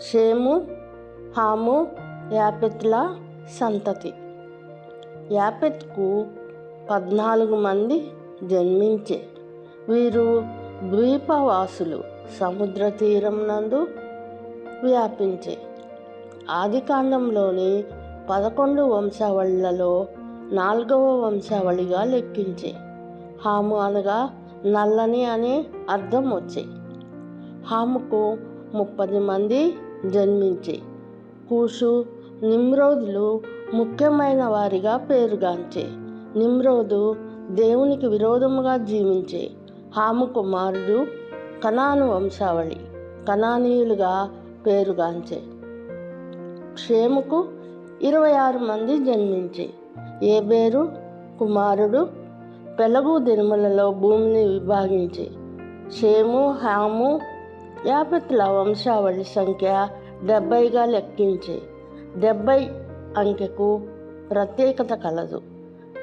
షేము హాము యాపెత్ల సంతతి. యాపెత్కు పద్నాలుగు మంది జన్మించే. వీరు ద్వీపవాసులు సముద్ర తీరం నందు వ్యాపించే. ఆదికాండంలోని పదకొండు వంశావళిలలో నాలుగవ వంశావళిగా లెక్కించే. హాము అనగా నల్లని అనే అర్థం వచ్చే. హాముకు ముప్పది మంది జన్మించే. కూషు నిమ్రోదులు ముఖ్యమైన వారిగా పేరుగాంచే. నిమ్రోదు దేవునికి విరోధముగా జీవించే హాము కుమారుడు కణాను వంశావళి కణానీయులుగా పేరుగాంచే. క్షేముకు ఇరవై ఆరు మంది జన్మించే. ఏబేరు కుమారుడు పెలగు దినములలో భూమిని విభాగించే. షేము హాము యాపత్ల వంశావళి సంఖ్య డెబ్బైగా లెక్కించే డెబ్బై అంకెకు ప్రత్యేకత కలదు.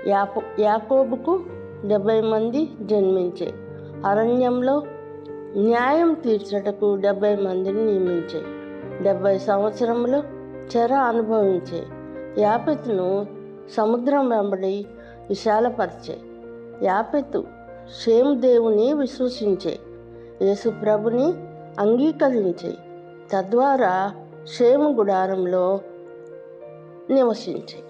యాపో యాకోబుకు డెబ్బై మంది జన్మించే. అరణ్యంలో న్యాయం తీర్చటకు డెబ్బై మందిని నియమించే. డెబ్బై సంవత్సరములు చెర అనుభవించే. యాపెత్తును సముద్రం వెంబడి విశాలపరిచే. యాపెత్తు షేమ్ దేవుని విశ్వసించే. యేసుప్రభుని అంగీకరించి తద్వారా క్షేమ గుడారంలో నివసించాయి